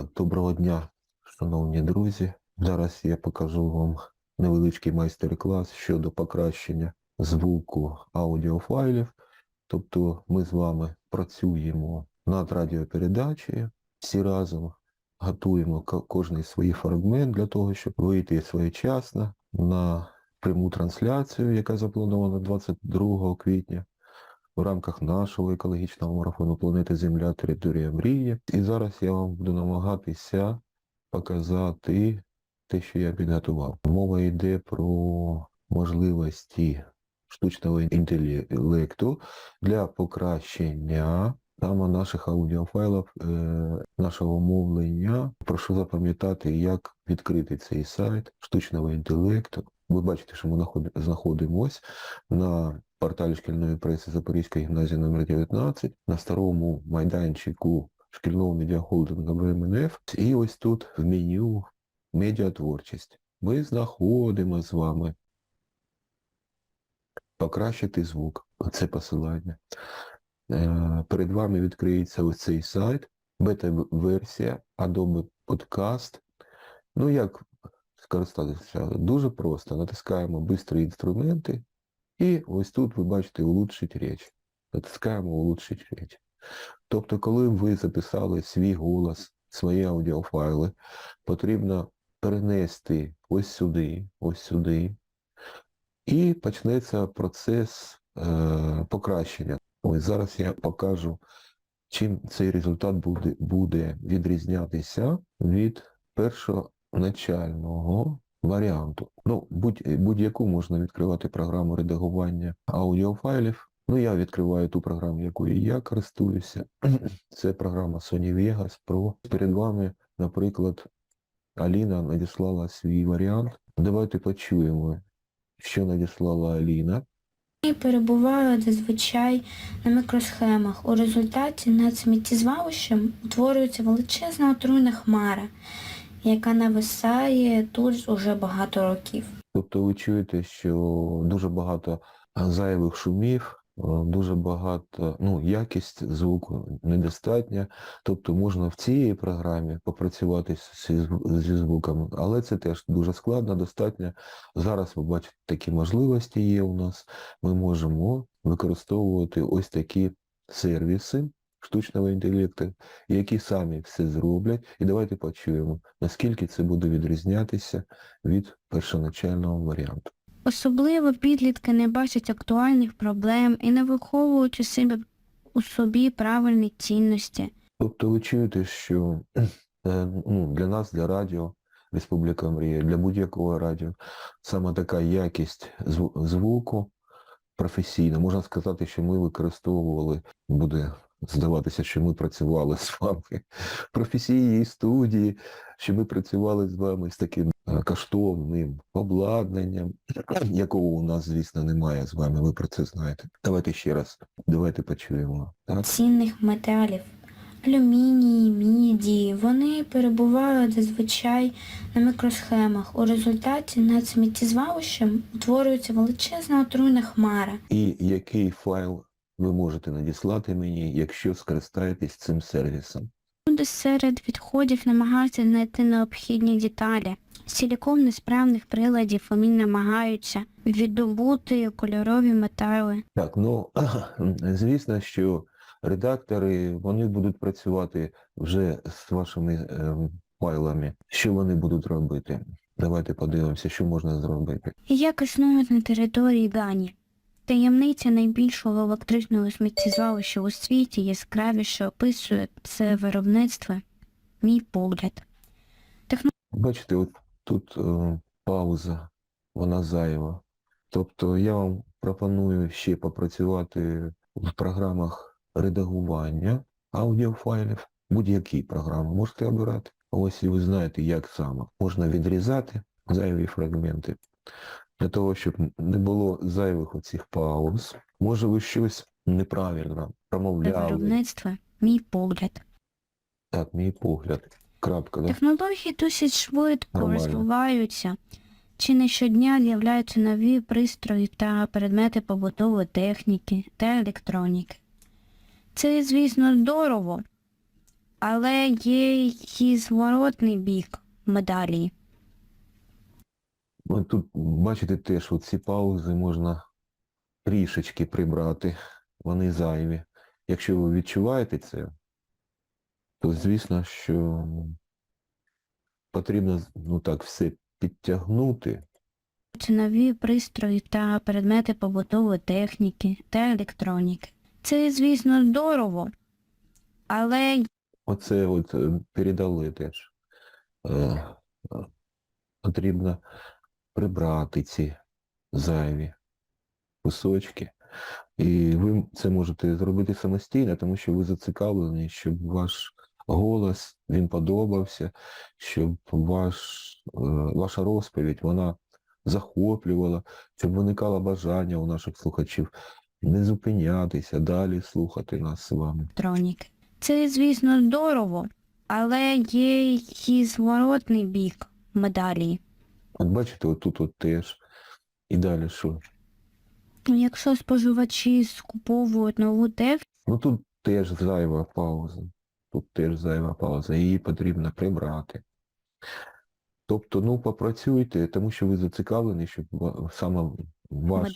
Так, доброго дня, шановні друзі. Зараз я покажу вам невеличкий майстер-клас щодо покращення звуку аудіофайлів. Тобто ми з вами працюємо над радіопередачею, всі разом готуємо кожний свій фрагмент для того, щоб вийти своєчасно на пряму трансляцію, яка запланована 22 квітня в рамках нашого екологічного марафону Планети Земля Територія Мрії. І зараз я вам буду намагатися показати те, що я підготував. Мова йде про можливості штучного інтелекту для покращення саме наших аудіофайлів, е, нашого мовлення. Прошу запам'ятати, як відкрити цей сайт штучного інтелекту. Ви бачите, що ми знаходимось на порталі шкільної преси Запорізької гімназії номер 19 на старому майданчику шкільного медіахолдингу ВМНФ. І ось тут в меню медіатворчість. Ми знаходимо з вами покращити звук. Оце посилання. Е, Перед вами відкриється ось цей сайт, бета-версія Adobe Podcast. Ну, як скористатися? Дуже просто. Натискаємо «Бистрі інструменти» і ось тут ви бачите «Улучшить річ». Натискаємо «Улучшить річ». Тобто, коли ви записали свій голос, свої аудіофайли, потрібно перенести ось сюди, ось сюди, і почнеться процес е, покращення. Ось зараз я покажу, чим цей результат буде, буде відрізнятися від першоначального варіанту. Ну, будь, будь-яку можна відкривати програму редагування аудіофайлів. Ну, я відкриваю ту програму, якою я користуюся. Це програма Sony Vegas Pro. Перед вами, наприклад, Аліна надіслала свій варіант. Давайте почуємо, що надіслала Аліна. Вони перебувають зазвичай на мікросхемах. У результаті над сміттєзвалищем утворюється величезна отруйна хмара, яка нависає тут уже багато років. Тобто ви чуєте, що дуже багато зайвих шумів, дуже багато, ну, якість звуку недостатня. Тобто можна в цій програмі попрацювати зі звуками, але це теж дуже складно, достатньо. Зараз ви бачите, такі можливості є у нас. Ми можемо використовувати ось такі сервіси штучного інтелекту, які самі все зроблять. І давайте почуємо, наскільки це буде відрізнятися від першоначального варіанту. Особливо підлітки не бачать актуальних проблем і не виховують у себе у собі правильні цінності. Тобто ви чуєте, що е, ну, для нас, для радіо, Республіка Мрія, для будь-якого радіо, саме така якість зв- звуку професійна. Можна сказати, що ми використовували, буде здаватися, що ми працювали з вами в професійній студії, що ми працювали з вами з таким е, коштовним обладнанням, якого у нас, звісно, немає з вами, ви про це знаєте. Давайте ще раз, давайте почуємо. Так? цінних матеріалів. Алюміній, міді, вони перебувають зазвичай на мікросхемах. У результаті над сміттєзвалищем утворюється величезна отруйна хмара, І який файл ви можете надіслати мені, якщо скористаєтесь цим сервісом. Люди серед відходів намагаються знайти необхідні деталі. З несправних приладів вони намагаються віддобути кольорові метали. Так, ну звісно, що редактори вони будуть працювати вже з вашими ем, файлами. Що вони будуть робити? Давайте подивимося, що можна зробити. Як існують на території Дані. Таємниця найбільшого електричного сміттєзвалища у світі яскравіше описує це виробництво, мій погляд. Бачите, от тут е, пауза, вона зайва. Тобто я вам пропоную ще попрацювати в програмах редагування аудіофайлів, будь-які програми можете обирати. Ось і ви знаєте, як саме. Можна відрізати зайві фрагменти. Для того, щоб не було зайвих оцих пауз. Може ви щось неправильно промовляли. виробництво, мій погляд. Так, мій погляд. Крапка, да? Технології досить швидко Нормально. розвиваються. Чи не щодня з'являються нові пристрої та предмети побутової техніки та електроніки. Це, звісно, здорово, але є і зворотний бік медалі. Ну, Тут, бачите, теж ці паузи можна трішечки прибрати. Вони зайві. Якщо ви відчуваєте це, то звісно, що потрібно ну так все підтягнути. Це нові пристрої та предмети побутової техніки та електроніки. Це, звісно, здорово, але Оце от е, передали теж. Е, е, Потрібно прибрати ці зайві кусочки. І ви це можете зробити самостійно, тому що ви зацікавлені, щоб ваш голос він подобався, щоб ваш, е, ваша розповідь вона захоплювала, щоб виникало бажання у наших слухачів не зупинятися, далі слухати нас з вами. електроніки. Це, звісно, здорово, але є і зворотний бік медалі. От бачите, отут от теж. І далі що? Якщо споживачі скуповують нову техніку, Ну тут теж зайва пауза. Тут теж зайва пауза. Її потрібно прибрати. Тобто, ну, попрацюйте, тому що ви зацікавлені, щоб саме ваш,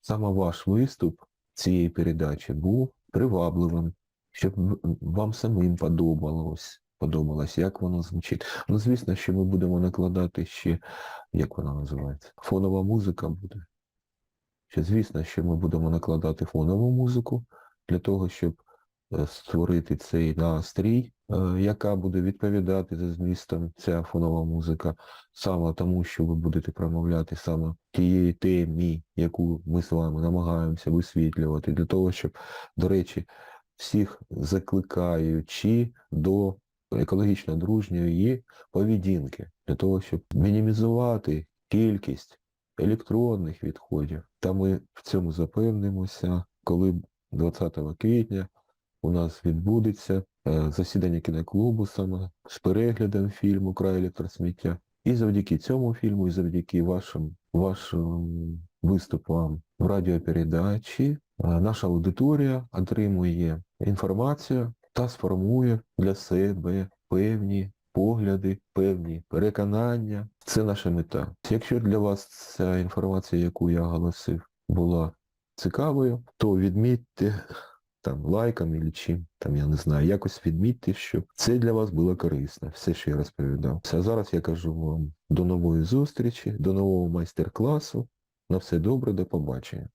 саме ваш виступ цієї передачі був привабливим, щоб вам самим подобалось, подобалось, як воно звучить. Ну, звісно, що ми будемо накладати ще, як вона називається, фонова музика буде. Що, звісно, що ми будемо накладати фонову музику для того, щоб е, створити цей настрій, е, яка буде відповідати за змістом ця фонова музика, саме тому, що ви будете промовляти саме тієї темі, яку ми з вами намагаємося висвітлювати, для того, щоб, до речі, всіх закликаючи до екологічно дружньої поведінки, для того, щоб мінімізувати кількість електронних відходів. Та ми в цьому запевнимося, коли 20 квітня у нас відбудеться е, засідання кіноклубу саме з переглядом фільму Край електросміття. І завдяки цьому фільму, і завдяки вашим, вашим виступам в радіопередачі, е, наша аудиторія отримує інформацію та сформує для себе певні погляди, певні переконання. Це наша мета. Якщо для вас ця інформація, яку я оголосив, була цікавою, то відмітьте там лайком і чим, там я не знаю, якось відмітьте, що це для вас було корисно, все, що я розповідав. А зараз я кажу вам до нової зустрічі, до нового майстер-класу. На все добре, до побачення.